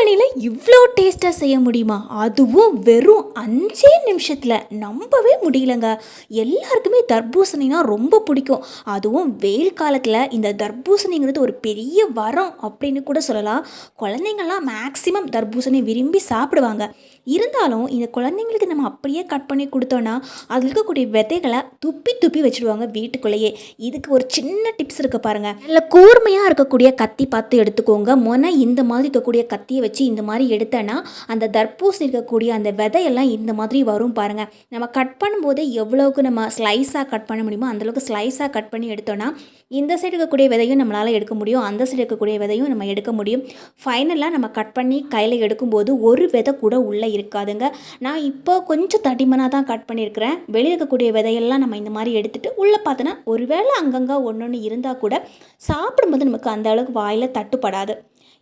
தர்பூசணியில் இவ்வளோ டேஸ்ட்டாக செய்ய முடியுமா? அதுவும் வெறும் அஞ்சே நிமிஷத்தில். நம்பவே முடியலங்க. எல்லாருக்குமே தர்பூசணினா ரொம்ப பிடிக்கும். அதுவும் வெயில் காலத்தில் இந்த தர்பூசணிங்கிறது ஒரு பெரிய வரம் அப்படின்னு கூட சொல்லலாம். குழந்தைங்கள்லாம் மேக்ஸிமம் தர்பூசணி விரும்பி சாப்பிடுவாங்க. இருந்தாலும் இந்த குழந்தைங்களுக்கு நம்ம அப்படியே கட் பண்ணி கொடுத்தோன்னா அதில் இருக்கக்கூடிய விதைகளை துப்பி துப்பி வச்சுடுவாங்க வீட்டுக்குள்ளேயே. இதுக்கு ஒரு சின்ன டிப்ஸ் இருக்குது பாருங்கள் நல்ல கூர்மையாக இருக்கக்கூடிய கத்தி பார்த்து எடுத்துக்கோங்க. முனை இந்த மாதிரி இருக்கக்கூடிய கத்தியை வச்சு இந்த மாதிரி எடுத்தேன்னா அந்த தர்பூசணி இருக்கக்கூடிய அந்த விதையெல்லாம் இந்த மாதிரி வரும் பாருங்கள் நம்ம கட் பண்ணும்போதே எவ்வளோக்கு நம்ம ஸ்லைஸாக கட் பண்ண முடியுமோ அந்தளவுக்கு ஸ்லைஸாக கட் பண்ணி எடுத்தோன்னா இந்த சைடு இருக்கக்கூடிய விதையும் நம்மளால் எடுக்க முடியும். அந்த சைடு இருக்கக்கூடிய விதையும் நம்ம எடுக்க முடியும். ஃபைனலாக நம்ம கட் பண்ணி கையில் எடுக்கும்போது ஒரு விதை கூட உள்ளே இருக்காதுங்க. நான் இப்போ கொஞ்சம் தடிமனாக தான் கட் பண்ணியிருக்கிறேன் வெளியே இருக்கக்கூடிய விதையெல்லாம் நம்ம இந்த மாதிரி எடுத்துகிட்டு உள்ளே பார்த்தோன்னா ஒருவேளை அங்கங்கே ஒன்று ஒன்று இருந்தால் கூட சாப்பிடும்போது நமக்கு அந்த அளவுக்கு வாயில் தட்டுப்படாது.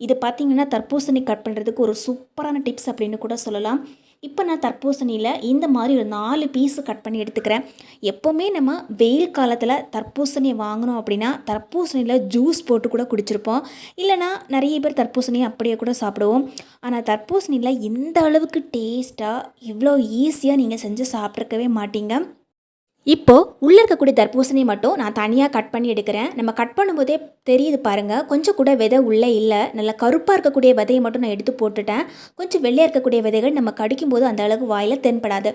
இது பார்த்திங்கன்னா தர்பூசணி கட் பண்ணுறதுக்கு ஒரு சூப்பரான டிப்ஸ் அப்படின்னு கூட சொல்லலாம். இப்போ நான் தர்பூசணியில் இந்த மாதிரி ஒரு நாலு பீஸு கட் பண்ணி எடுத்துக்கிறேன். எப்போவுமே நம்ம வெயில் காலத்தில் தர்பூசணி வாங்கினோம் அப்படின்னா தர்பூசணியில் ஜூஸ் போட்டு கூட குடிச்சிருப்போம். இல்லைனா நிறைய பேர் தர்பூசணியை அப்படியே கூட சாப்பிடுவோம். ஆனால் தர்பூசணியில் எந்த அளவுக்கு டேஸ்ட்டாக இவ்வளோ ஈஸியாக நீங்கள் செஞ்சு சாப்பிட்ருக்கவே மாட்டீங்க. இப்போது உள்ளே இருக்கக்கூடிய தர்பூசணி மட்டும் நான் தனியாக கட் பண்ணி எடுக்கிறேன். நம்ம கட் பண்ணும்போதே தெரியுது பாருங்கள் கொஞ்சம் கூட விதை உள்ளே இல்லை. நல்லா கருப்பாக இருக்கக்கூடிய விதையை மட்டும் நான் எடுத்து போட்டுட்டேன். கொஞ்சம் வெள்ளையாக இருக்கக்கூடிய விதைகள் நம்ம கடிக்கும்போது அந்த அளவுக்கு வாயில் தென்படாது.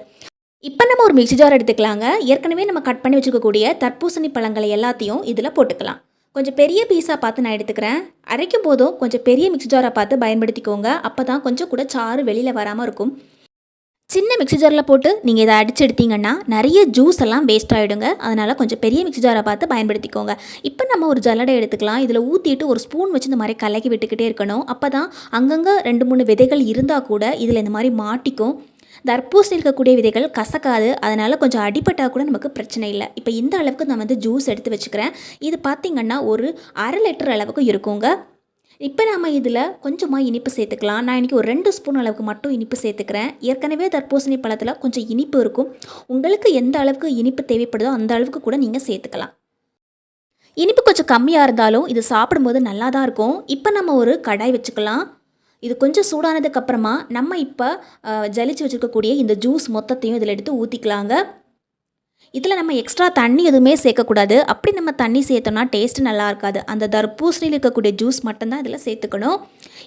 இப்போ நம்ம ஒரு மிக்சி ஜார் எடுத்துக்கலாங்க. ஏற்கனவே நம்ம கட் பண்ணி வச்சுருக்கக்கூடிய தர்பூசணி பழங்களை எல்லாத்தையும் இதில் போட்டுக்கலாம். கொஞ்சம் பெரிய பீஸாக பார்த்து நான் எடுத்துக்கிறேன். அரைக்கும் போதும் கொஞ்சம் பெரிய மிக்சி ஜாரை பார்த்து பயன்படுத்திக்கோங்க. அப்போ தான் கொஞ்சம் கூட சாறு வெளியில் வராமல் இருக்கும். சின்ன மிக்ஸி ஜாரில் போட்டு நீங்கள் இதை அடிச்சு எடுத்தீங்கன்னா நிறைய ஜூஸ் எல்லாம் வேஸ்ட் ஆகிடுங்க அதனால் கொஞ்சம் பெரிய மிக்ஸி ஜாரை பார்த்து பயன்படுத்திக்கோங்க. இப்போ நம்ம ஒரு ஜல்லடை எடுத்துக்கலாம். இதில் ஊற்றிட்டு ஒரு ஸ்பூன் வச்சு இந்த மாதிரி கலக்கி விட்டுக்கிட்டே இருக்கணும். அப்போ தான் அங்கங்கே ரெண்டு மூணு விதைகள் இருந்தால் கூட இதில் இந்த மாதிரி மாட்டிக்கும். தர்பூசணி இருக்கக்கூடிய விதைகள் கசக்காது. அதனால் கொஞ்சம் அடிப்பட்டால் கூட நமக்கு பிரச்சனை இல்லை. இப்போ இந்த அளவுக்கு நான் வந்து ஜூஸ் எடுத்து வச்சுக்கிறேன். இது பார்த்திங்கன்னா ஒரு அரை லிட்டர் அளவுக்கு இருக்குங்க. இப்போ நம்ம இதில் கொஞ்சமாக இனிப்பு சேர்த்துக்கலாம். நான் இன்றைக்கி ஒரு ரெண்டு ஸ்பூன் அளவுக்கு மட்டும் இனிப்பு சேர்த்துக்கிறேன். ஏற்கனவே தர்பூசணி பழத்தில் கொஞ்சம் இனிப்பு இருக்கும். உங்களுக்கு எந்த அளவுக்கு இனிப்பு தேவைப்படுதோ அந்த அளவுக்கு கூட நீங்கள் சேர்த்துக்கலாம். இனிப்பு கொஞ்சம் கம்மியாக இருந்தாலும் இது சாப்பிடும்போது நல்லா தான் இருக்கும். இப்போ நம்ம ஒரு கடாய் வச்சுக்கலாம். இது கொஞ்சம் சூடானதுக்கப்புறமா நம்ம இப்போ ஜலிச்சு வச்சுருக்கக்கூடிய இந்த ஜூஸ் மொத்தத்தையும் இதில் எடுத்து ஊற்றிக்கலாங்க இதில் நம்ம எக்ஸ்ட்ரா தண்ணி எதுவுமே சேர்க்கக்கூடாது. அப்படி நம்ம தண்ணி சேர்த்தோன்னா டேஸ்ட்டு நல்லா இருக்காது அந்த தர்பூசணியில் இருக்கக்கூடிய ஜூஸ் மட்டும்தான் இதில் சேர்த்துக்கணும்.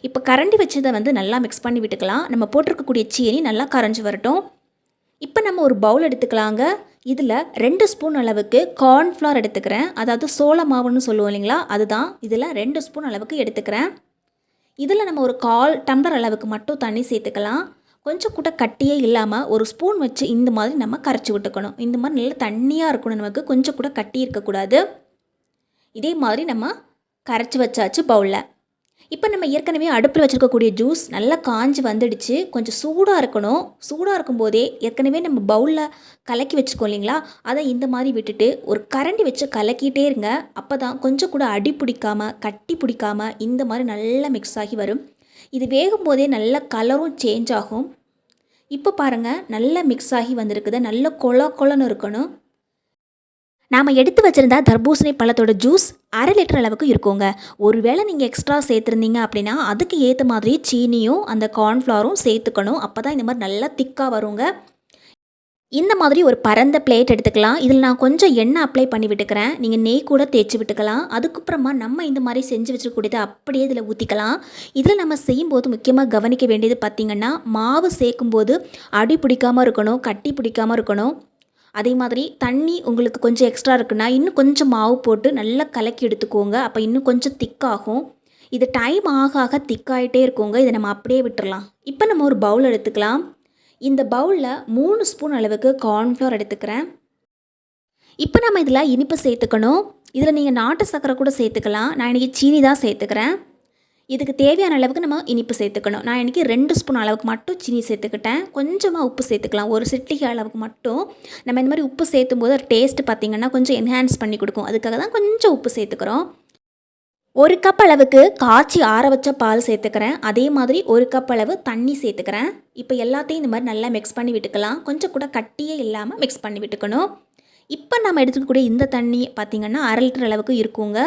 இப்போ கரண்டி வச்சதை வந்து நல்லா மிக்ஸ் பண்ணி விட்டுக்கலாம். நம்ம போட்டிருக்கக்கூடிய சீனி நல்லா கரைஞ்சி வரட்டும். இப்போ நம்ம ஒரு பவுல் எடுத்துக்கலாங்க. இதில் ரெண்டு ஸ்பூன் அளவுக்கு கார்ன்ஃப்ளவர் எடுத்துக்கிறேன். அதாவது சோள மாவுன்னு சொல்லுவோம் இல்லைங்களா? அதுதான். இதில் ரெண்டு ஸ்பூன் அளவுக்கு எடுத்துக்கிறேன். இதில் நம்ம ஒரு கால் டம்ளர் அளவுக்கு மட்டும் தண்ணி சேர்த்துக்கலாம். கொஞ்சம் கூட கட்டியே இல்லாமல் ஒரு ஸ்பூன் வச்சு இந்த மாதிரி நம்ம கரைச்சி விட்டுக்கணும். இந்த மாதிரி நல்லா தண்ணியாக இருக்கணும் நமக்கு. கொஞ்சம் கூட கட்டி இருக்கக்கூடாது இதே மாதிரி நம்ம கரைச்சி வச்சாச்சு பவுலில் இப்போ நம்ம ஏற்கனவே அடுப்பில் வச்சுருக்கக்கூடிய ஜூஸ் நல்லா காஞ்சி வந்துடுச்சு. கொஞ்சம் சூடாக இருக்கணும். சூடாக இருக்கும்போதே ஏற்கனவே நம்ம பவுலில் கலக்கி வச்சுருக்கோம் இல்லைங்களா? அதை இந்த மாதிரி விட்டுட்டு ஒரு கரண்டி வச்சு கலக்கிட்டே இருங்க. அப்போ தான் கொஞ்சம் கூட அடி பிடிக்காமல் கட்டி பிடிக்காமல் இந்த மாதிரி நல்லா மிக்ஸ் ஆகி வரும். இது வேகும் போதே நல்ல கலரும் சேஞ்ச் ஆகும். இப்போ பாருங்கள் நல்லா மிக்ஸ் ஆகி வந்திருக்குது. நல்ல கொல கொலன்னு இருக்கணும். நாம் எடுத்து வச்சுருந்தா தர்பூசணி பழத்தோட ஜூஸ் அரை லிட்டர் அளவுக்கு இருக்குங்க. ஒருவேளை நீங்கள் எக்ஸ்ட்ரா சேர்த்துருந்தீங்க அப்படின்னா அதுக்கு ஏற்ற மாதிரி சீனியும் அந்த கார்ன்ஃப்ளவரும் சேர்த்துக்கணும். அப்போ தான் இந்த மாதிரி நல்லா திக்காக வருங்க. இந்த மாதிரி ஒரு பரந்த பிளேட் எடுத்துக்கலாம். இதில் நான் கொஞ்சம் எண்ணெய் அப்ளை பண்ணி விட்டுக்கிறேன். நீங்கள் நெய் கூட தேய்ச்சி விட்டுக்கலாம். அதுக்கப்புறமா நம்ம இந்த மாதிரி செஞ்சு வச்சுருக்கூடியதை அப்படியே இதில் ஊற்றிக்கலாம் இதில் நம்ம செய்யும்போது முக்கியமாக கவனிக்க வேண்டியது பார்த்திங்கன்னா மாவு சேர்க்கும்போது அடி பிடிக்காமல் இருக்கணும் கட்டி பிடிக்காமல் இருக்கணும். அதே மாதிரி தண்ணி உங்களுக்கு கொஞ்சம் எக்ஸ்ட்ரா இருக்குன்னா இன்னும் கொஞ்சம் மாவு போட்டு நல்லா கலக்கி எடுத்துக்கோங்க. அப்போ இன்னும் கொஞ்சம் திக்காகும் இது டைம் ஆக ஆக திக்காயிட்டே இருக்குங்க. இதை நம்ம அப்படியே விட்டுறலாம். இப்போ நம்ம ஒரு பவுல் எடுத்துக்கலாம். இந்த பவுலில் மூணு ஸ்பூன் அளவுக்கு கார்ன்ஃப்ளவர் எடுத்துக்கிறேன். இப்போ நம்ம இதில் இனிப்பு சேர்த்துக்கணும். இதில் நீங்கள் நாட்டு சர்க்கரை கூட சேர்த்துக்கலாம். நான் இன்றைக்கி சீனி தான் சேர்த்துக்கிறேன். இதுக்கு தேவையான அளவுக்கு நம்ம இனிப்பு சேர்த்துக்கணும். நான் இன்றைக்கி ரெண்டு ஸ்பூன் அளவுக்கு மட்டும் சீனி சேர்த்துக்கிட்டேன். கொஞ்சமாக உப்பு சேர்த்துக்கலாம். ஒரு சிட்டிகை அளவுக்கு மட்டும். நம்ம இந்த மாதிரி உப்பு சேர்த்தும் போது டேஸ்ட்டு பார்த்திங்கன்னா கொஞ்சம் என்ஹான்ஸ் பண்ணி கொடுக்கும். அதுக்காக தான் கொஞ்சம் உப்பு சேர்த்துக்கிறோம். ஒரு கப் அளவுக்கு காய்ச்சி ஆற வச்ச பால் சேர்த்துக்கிறேன். அதே மாதிரி ஒரு கப் அளவு தண்ணி சேர்த்துக்கிறேன். இப்போ எல்லாத்தையும் இந்த மாதிரி நல்லா மிக்ஸ் பண்ணி விட்டுக்கலாம். கொஞ்சம் கூட கட்டியே இல்லாமல் மிக்ஸ் பண்ணி விட்டுக்கணும். இப்போ நம்ம எடுத்துக்கக்கூடிய இந்த தண்ணி பார்த்திங்கன்னா அரை லிட்டர் அளவுக்கு இருக்குங்க.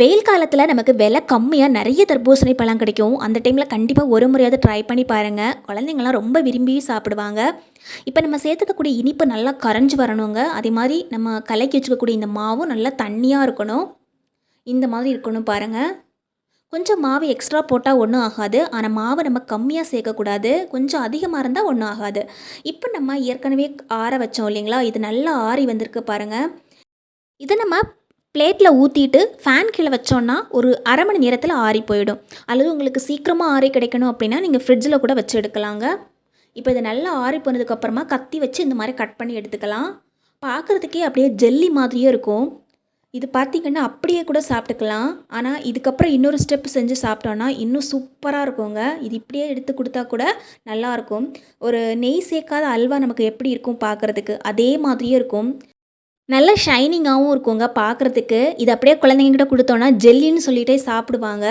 வெயில் காலத்தில் நமக்கு விலை கம்மியாக நிறைய தர்பூசணி பழம் கிடைக்கும். அந்த டைமில் கண்டிப்பாக ஒரு முறையாவது ட்ரை பண்ணி பாருங்கள் குழந்தைங்களாம் ரொம்ப விரும்பி சாப்பிடுவாங்க. இப்போ நம்ம சேர்த்துக்கக்கூடிய இனிப்பு நல்லா கரைஞ்சி வரணுங்க. அதே மாதிரி நம்ம கலக்கி வச்சுக்கக்கூடிய இந்த மாவும் நல்லா தண்ணியாக இருக்கணும். இந்த மாதிரி இருக்கணும் பாருங்கள் கொஞ்சம் மாவு எக்ஸ்ட்ரா போட்டால் ஒன்றும் ஆகாது. ஆனால் மாவு நம்ம கம்மியாக சேர்க்கக்கூடாது. கொஞ்சம் அதிகமாக இருந்தால் ஒன்றும் ஆகாது. இப்போ நம்ம ஏற்கனவே ஆற வச்சோம் இல்லைங்களா? இது நல்லா ஆறி வந்திருக்கு பாருங்கள் இதை நம்ம பிளேட்டில் ஊற்றிட்டு ஃபேன் கீழே வச்சோன்னா ஒரு அரை மணி நேரத்தில் ஆறி போயிடும். அல்லது உங்களுக்கு சீக்கிரமாக ஆறி கிடைக்கணும் அப்படின்னா நீங்கள் ஃப்ரிட்ஜில் கூட வச்சு எடுக்கலாங்க. இப்போ இது நல்லா ஆறி போனதுக்கப்புறமா கத்தி வச்சு இந்த மாதிரி கட் பண்ணி எடுத்துக்கலாம். பார்க்குறதுக்கே அப்படியே ஜெல்லி மாதிரியே இருக்கும். இது பார்த்திங்கன்னா அப்படியே கூட சாப்பிட்டுக்கலாம். ஆனால் இதுக்கப்புறம் இன்னொரு ஸ்டெப் செஞ்சு சாப்பிட்டோன்னா இன்னும் சூப்பராக இருக்குங்க. இது இப்படியே எடுத்து கொடுத்தா கூட நல்லாயிருக்கும் ஒரு நெய் சேர்க்காத அல்வா நமக்கு எப்படி இருக்கும் பார்க்குறதுக்கு அதே மாதிரியே இருக்கும். நல்ல ஷைனிங்காகவும் இருக்குங்க பார்க்குறதுக்கு இது அப்படியே குழந்தைங்கக்கிட்ட கொடுத்தோன்னா ஜெல்லின்னு சொல்லிகிட்டே சாப்பிடுவாங்க.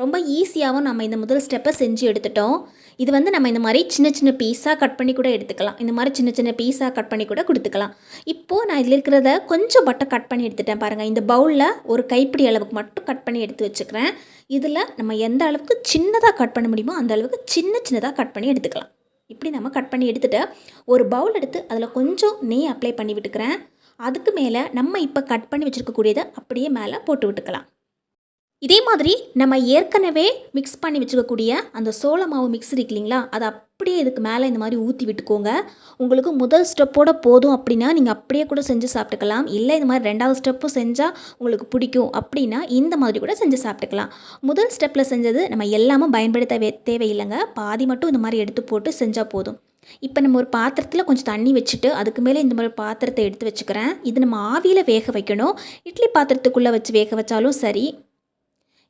ரொம்ப ஈஸியாகவும் நம்ம இந்த முதல் ஸ்டெப்பை செஞ்சு எடுத்துட்டோம். இது வந்து நம்ம இந்த மாதிரி சின்ன சின்ன பீஸாக கட் பண்ணி கூட எடுத்துக்கலாம். இந்த மாதிரி சின்ன சின்ன பீஸாக கட் பண்ணி கூட கொடுத்துக்கலாம். இப்போது நான் இதில் இருக்கிறத கொஞ்சம் பட்டை கட் பண்ணி எடுத்துட்டேன் பாருங்கள் இந்த பவுலில் ஒரு கைப்பிடி அளவுக்கு மட்டும் கட் பண்ணி எடுத்து வச்சுக்கிறேன். இதில் நம்ம எந்த அளவுக்கு சின்னதாக கட் பண்ண முடியுமோ அந்த அளவுக்கு சின்ன சின்னதாக கட் பண்ணி எடுத்துக்கலாம். இப்படி நம்ம கட் பண்ணி எடுத்துகிட்டு ஒரு பவுல் எடுத்து அதில் கொஞ்சம் நெய் அப்ளை பண்ணி விட்டுக்கிறேன். அதுக்கு மேலே நம்ம இப்போ கட் பண்ணி வச்சுருக்கக்கூடியதை அப்படியே மேலே போட்டு விட்டுக்கலாம். இதே மாதிரி நம்ம ஏற்கனவே மிக்ஸ் பண்ணி வச்சுக்கக்கூடிய அந்த சோள மாவு மிக்ஸ் இருக்கு இல்லைங்களா? அதை அப்படியே இதுக்கு மேலே இந்த மாதிரி ஊற்றி விட்டுக்கோங்க. உங்களுக்கு முதல் ஸ்டெப்போட போதும் அப்படின்னா நீங்கள் அப்படியே கூட செஞ்சு சாப்பிட்டுக்கலாம். இல்லை இந்த மாதிரி ரெண்டாவது ஸ்டெப்பும் செஞ்சால் உங்களுக்கு பிடிக்கும் அப்படின்னா இந்த மாதிரி கூட செஞ்சு சாப்பிட்டுக்கலாம். முதல் ஸ்டெப்பில் செஞ்சது நம்ம எல்லாமே பயன்படுத்த தேவையில்லைங்க. பாதி மட்டும் இந்த மாதிரி எடுத்து போட்டு செஞ்சால் போதும். இப்போ நம்ம ஒரு பாத்திரத்தில் கொஞ்சம் தண்ணி வச்சுட்டு அதுக்கு மேலே இந்த மாதிரி பாத்திரத்தை எடுத்து வச்சுக்கிறேன். இது நம்ம ஆவியில் வேக வைக்கணும். இட்லி பாத்திரத்துக்குள்ளே வச்சு வேக வச்சாலும் சரி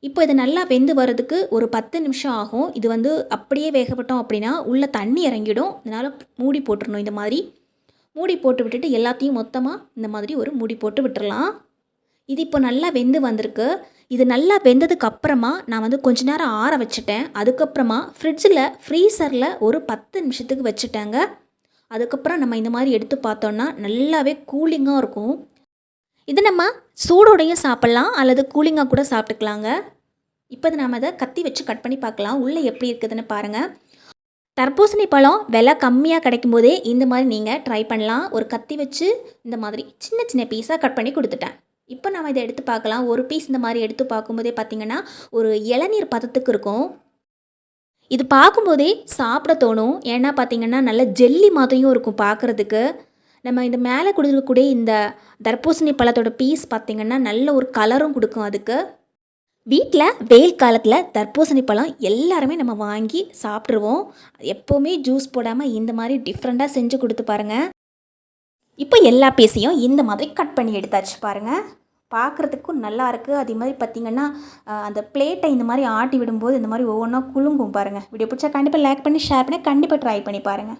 இப்போ இது நல்லா வெந்து வரதுக்கு ஒரு பத்து நிமிஷம் ஆகும். இது வந்து அப்படியே வேகப்பட்டோம் அப்படின்னா உள்ளே தண்ணி இறங்கிடும். அதனால் மூடி போட்டுடணும் இந்த மாதிரி. மூடி போட்டு விட்டுட்டு எல்லாத்தையும் மொத்தமாக இந்த மாதிரி ஒரு மூடி போட்டு விட்டுறலாம். இது இப்போ நல்லா வெந்து வந்திருக்கு. இது நல்லா வெந்ததுக்கு அப்புறமா நான் வந்து கொஞ்ச நேரம் ஆற வச்சுட்டேன். அதுக்கப்புறமா ஃப்ரிட்ஜில் ஃப்ரீசரில் ஒரு பத்து நிமிஷத்துக்கு வச்சுட்டேங்க. அதுக்கப்புறம் நம்ம இந்த மாதிரி எடுத்து பார்த்தோன்னா நல்லாவே கூலிங்காக இருக்கும். இது நம்ம சூடோடையும் சாப்பிட்லாம் அல்லது கூலிங்காக கூட சாப்பிட்டுக்கலாங்க. இப்போ நாம் அதை கத்தி வச்சு கட் பண்ணி பார்க்கலாம். உள்ளே எப்படி இருக்குதுன்னு பாருங்கள் தர்பூசணி பழம் விலை கம்மியாக கிடைக்கும் போதே இந்த மாதிரி நீங்கள் ட்ரை பண்ணலாம். ஒரு கத்தி வச்சு இந்த மாதிரி சின்ன சின்ன பீஸாக கட் பண்ணி கொடுத்துட்டேன். இப்போ நம்ம இதை எடுத்து பார்க்கலாம். ஒரு பீஸ் இந்த மாதிரி எடுத்து பார்க்கும்போதே பார்த்திங்கன்னா ஒரு இளநீர் பதத்துக்கு இருக்கும். இது பார்க்கும்போதே சாப்பிட தோணும். ஏன்னா பார்த்திங்கன்னா நல்ல ஜெல்லி மாதிரியும் இருக்கும் பார்க்குறதுக்கு. நம்ம இந்த மேலே கொடுத்துருக்கக்கூடிய இந்த தர்பூசணி பழத்தோட பீஸ் பார்த்திங்கன்னா நல்ல ஒரு கலரும் கொடுக்கும் அதுக்கு. வீட்டில் வெயில் காலத்தில் தர்பூசணி பழம் எல்லாருமே நம்ம வாங்கி சாப்பிட்ருவோம் எப்போவுமே ஜூஸ் போடாமல் இந்த மாதிரி டிஃப்ரெண்ட்டாக செஞ்சு கொடுத்து பாருங்கள் இப்போ எல்லா பீஸையும் இந்த மாதிரி கட் பண்ணி எடுத்தாச்சு பாருங்கள் பார்க்குறதுக்கும் நல்லா இருக்குது அதே மாதிரி பார்த்திங்கன்னா அந்த பிளேட்டை இந்த மாதிரி ஆட்டி விடும்போது இந்த மாதிரி ஒவ்வொன்றா குலுங்கும் பாருங்கள் வீடியோ பிடிச்சா கண்டிப்பாக லைக் பண்ணி ஷேர் பண்ணி கண்டிப்பாக ட்ரை பண்ணி பாருங்கள்